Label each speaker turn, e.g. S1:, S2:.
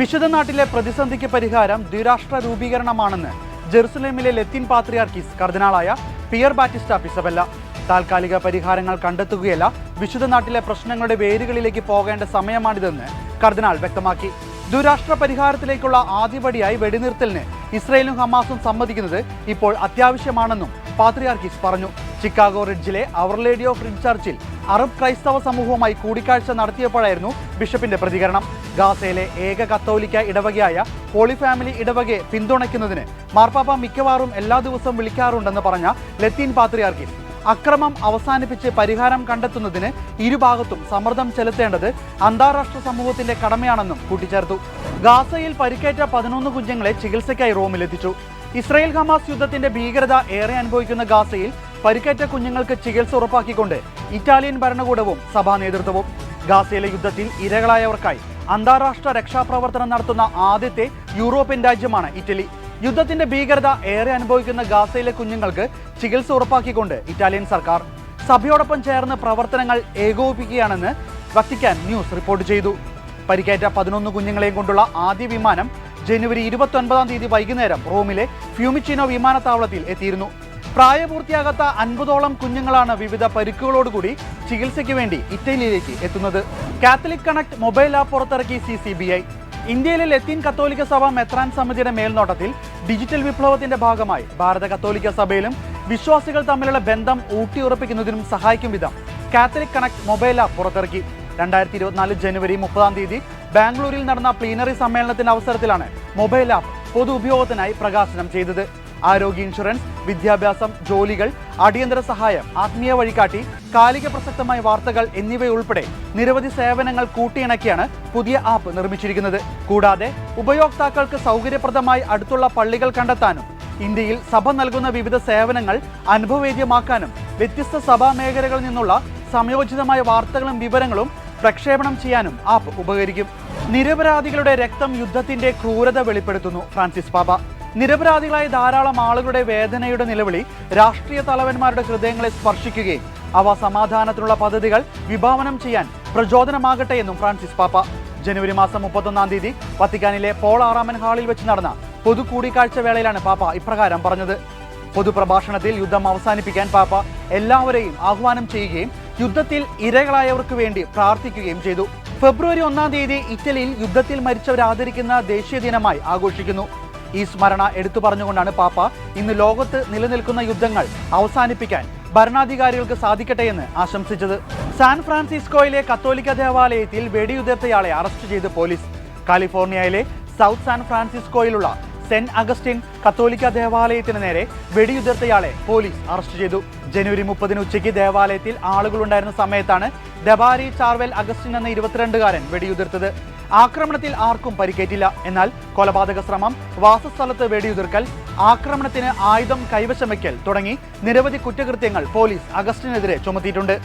S1: വിശുദ്ധ നാട്ടിലെ പ്രതിസന്ധിക്ക് പരിഹാരം ദ്വിരാഷ്ട്ര രൂപീകരണമാണെന്ന് ജെറുസലേമിലെ ലത്തീൻ പാത്രിയാർക്കിസ് കർദിനാളായ പിയർ ബാറ്റിസ്റ്റ പിസബല്ല. താൽക്കാലിക പരിഹാരങ്ങൾ കണ്ടെത്തുകയല്ല വിശുദ്ധ നാട്ടിലെ പ്രശ്നങ്ങളുടെ വേരുകളിലേക്ക് പോകേണ്ട സമയമാണിതെന്ന് കർദിനാൾ വ്യക്തമാക്കി. ദുരാഷ്ട്ര പരിഹാരത്തിലേക്കുള്ള ആദ്യപടിയായി വെടിനിർത്തലിന് ഇസ്രയേലും ഹമാസും സമ്മതിക്കുന്നത് ഇപ്പോൾ അത്യാവശ്യമാണെന്നും പാത്രിയാർക്കിസ് പറഞ്ഞു. ചിക്കാഗോ റിഡ്ജിലെ അവർ ലേഡി ഓഫ് റിഡ് ചർച്ചിൽ അറബ് ക്രൈസ്തവ സമൂഹവുമായി കൂടിക്കാഴ്ച നടത്തിയപ്പോഴായിരുന്നു ബിഷപ്പിന്റെ പ്രതികരണം. ഗാസയിലെ ഏക കത്തോലിക്ക ഇടവകയായ ഹോളി ഫാമിലി ഇടവകയെ പിന്തുണയ്ക്കുന്നതിന് മാർപ്പാപ്പ മിക്കവാറും എല്ലാ ദിവസവും വിളിക്കാറുണ്ടെന്ന് പറഞ്ഞ ലത്തീൻ പാത്രിയാർക്കീസ് അക്രമം അവസാനിപ്പിച്ച് പരിഹാരം കണ്ടെത്തുന്നതിന് ഇരുഭാഗത്തും സമ്മർദ്ദം ചെലുത്തേണ്ടത് അന്താരാഷ്ട്ര സമൂഹത്തിന്റെ കടമയാണെന്നും കൂട്ടിച്ചേർത്തു. ഗാസയിൽ പരിക്കേറ്റ പതിനൊന്ന് കുഞ്ഞുങ്ങളെ ചികിത്സയ്ക്കായി റോമിലെത്തിച്ചു. ഇസ്രായേൽ ഹമാസ് യുദ്ധത്തിന്റെ ഭീകരത ഏറെ അനുഭവിക്കുന്ന ഗാസയിൽ പരിക്കേറ്റ കുഞ്ഞുങ്ങൾക്ക് ചികിത്സ ഉറപ്പാക്കിക്കൊണ്ട് ഇറ്റാലിയൻ ഭരണകൂടവും സഭാ നേതൃത്വവും ഗാസയിലെ യുദ്ധത്തിൽ ഇരകളായവർക്കായി അന്താരാഷ്ട്ര രക്ഷാപ്രവർത്തനം നടത്തുന്ന ആദ്യത്തെ യൂറോപ്യൻ രാജ്യമാണ് ഇറ്റലി. യുദ്ധത്തിന്റെ ഭീകരത ഏറെ അനുഭവിക്കുന്ന ഗാസയിലെ കുഞ്ഞുങ്ങൾക്ക് ചികിത്സ ഉറപ്പാക്കിക്കൊണ്ട് ഇറ്റാലിയൻ സർക്കാർ സഭയോടൊപ്പം ചേർന്ന് പ്രവർത്തനങ്ങൾ ഏകോപിപ്പിക്കുകയാണെന്ന് വത്തിക്കാൻ ന്യൂസ് റിപ്പോർട്ട് ചെയ്തു. പരിക്കേറ്റ പതിനൊന്ന് കുഞ്ഞുങ്ങളെയും കൊണ്ടുള്ള ആദ്യ വിമാനം ജനുവരി ഇരുപത്തി ഒൻപതാം തീയതി വൈകുന്നേരം റോമിലെ ഫ്യൂമിച്ചിനോ വിമാനത്താവളത്തിൽ എത്തിയിരുന്നു. പ്രായപൂർത്തിയാകാത്ത അൻപതോളം കുഞ്ഞുങ്ങളാണ് വിവിധ പരിക്കുകളോടുകൂടി ചികിത്സയ്ക്ക് വേണ്ടി ഇറ്റലിയിലേക്ക് എത്തുന്നത്. കാത്തലിക് കണക്ട് മൊബൈൽ ആപ്പ് പുറത്തിറക്കി സി സി ബി ഐ. ഇന്ത്യയിലെ ലത്തീൻ കത്തോലിക്ക സഭ മെത്രാൻ സമിതിയുടെ മേൽനോട്ടത്തിൽ ഡിജിറ്റൽ വിപ്ലവത്തിന്റെ ഭാഗമായി ഭാരത കത്തോലിക്ക സഭയിലും വിശ്വാസികൾ തമ്മിലുള്ള ബന്ധം ഊട്ടിയുറപ്പിക്കുന്നതിനും സഹായിക്കും വിധം കാത്തലിക് കണക്ട് മൊബൈൽ ആപ്പ് പുറത്തിറക്കി. രണ്ടായിരത്തി ഇരുപത്തിനാല് ജനുവരി മുപ്പതാം തീയതി ബാംഗ്ലൂരിൽ നടന്ന പ്ലീനറി സമ്മേളനത്തിന്റെ അവസരത്തിലാണ് മൊബൈൽ ആപ്പ് പൊതു ഉപയോഗത്തിനായി പ്രകാശനം ചെയ്തത്. ആരോഗ്യ ഇൻഷുറൻസ് വിദ്യാഭ്യാസം ജോലികൾ അടിയന്തര സഹായം ആത്മീയ വഴികാട്ടി കാലിക പ്രസക്തമായ വാർത്തകൾ എന്നിവയുൾപ്പെടെ നിരവധി സേവനങ്ങൾ കൂട്ടിയിണക്കിയാണ് പുതിയ ആപ്പ് നിർമ്മിച്ചിരിക്കുന്നത്. കൂടാതെ ഉപയോക്താക്കൾക്ക് സൗകര്യപ്രദമായി അടുത്തുള്ള പള്ളികൾ കണ്ടെത്താനും ഇന്ത്യയിൽ സഭ നൽകുന്ന വിവിധ സേവനങ്ങൾ അനുഭവവേദ്യമാക്കാനും വ്യത്യസ്ത സഭാ മേഖലകളിൽ നിന്നുള്ള സംയോജിതമായ വാർത്തകളും വിവരങ്ങളും പ്രക്ഷേപണം ചെയ്യാനും ആപ്പ് ഉപകരിക്കും. നിരപരാധികളുടെ രക്തം യുദ്ധത്തിന്റെ ക്രൂരത വെളിപ്പെടുത്തുന്നു ഫ്രാൻസിസ് പാപ്പ. നിരപരാധികളായ ധാരാളം ആളുകളുടെ വേദനയുടെ നിലവിളി രാഷ്ട്രീയ തലവന്മാരുടെ ഹൃദയങ്ങളെ സ്പർശിക്കുകയും അവ സമാധാനത്തിനുള്ള പദ്ധതികൾ വിഭാവനം ചെയ്യാൻ പ്രചോദനമാകട്ടെ എന്നും ഫ്രാൻസിസ് പാപ്പ. ജനുവരി മാസം മുപ്പത്തൊന്നാം തീയതി വത്തിക്കാനിലെ പോൾ ആറാമൻ ഹാളിൽ വെച്ച് നടന്ന പൊതു കൂടിക്കാഴ്ച വേളയിലാണ് പാപ്പ ഇപ്രകാരം പറഞ്ഞത്. പൊതുപ്രഭാഷണത്തിൽ യുദ്ധം അവസാനിപ്പിക്കാൻ പാപ്പ എല്ലാവരെയും ആഹ്വാനം ചെയ്യുകയും യുദ്ധത്തിൽ ഇരകളായവർക്ക് വേണ്ടി പ്രാർത്ഥിക്കുകയും ചെയ്തു. ഫെബ്രുവരി ഒന്നാം തീയതി ഇറ്റലിയിൽ യുദ്ധത്തിൽ മരിച്ചവരെ ആദരിക്കുന്ന ദേശീയ ദിനമായി ആഘോഷിക്കുന്നു. ഈ സ്മരണ എടുത്തു പറഞ്ഞുകൊണ്ടാണ് പാപ്പ ഇന്ന് ലോകത്ത് നിലനിൽക്കുന്ന യുദ്ധങ്ങൾ അവസാനിപ്പിക്കാൻ ഭരണാധികാരികൾക്ക് സാധിക്കട്ടെ എന്ന് ആശംസിച്ചത്. സാൻ ഫ്രാൻസിസ്കോയിലെ കത്തോലിക്ക ദേവാലയത്തിൽ വെടിയുതിർത്തയാളെ അറസ്റ്റ് ചെയ്ത് പോലീസ്. കാലിഫോർണിയയിലെ സൗത്ത് സാൻ ഫ്രാൻസിസ്കോയിലുള്ള സെന്റ് അഗസ്റ്റിൻ കത്തോലിക്ക ദേവാലയത്തിന് നേരെ വെടിയുതിർത്തയാളെ പോലീസ് അറസ്റ്റ് ചെയ്തു. ജനുവരി മുപ്പതിന് ഉച്ചയ്ക്ക് ദേവാലയത്തിൽ ആളുകളുണ്ടായിരുന്ന സമയത്താണ് ദബാരി ചാർവെൽ അഗസ്റ്റിൻ എന്ന ഇരുപത്തിരണ്ടുകാരൻ വെടിയുതിർത്തത്. ആക്രമണത്തിൽ ആർക്കും പരിക്കേറ്റില്ല. എന്നാൽ കൊലപാതക ശ്രമം വാസസ്ഥലത്ത് വെടിയുതിർക്കൽ ആക്രമണത്തിന് ആയുധം കൈവശം വയ്ക്കൽ തുടങ്ങി നിരവധി കുറ്റകൃത്യങ്ങൾ പോലീസ് അഗസ്റ്റിനെതിരെ ചുമത്തിയിട്ടുണ്ട്.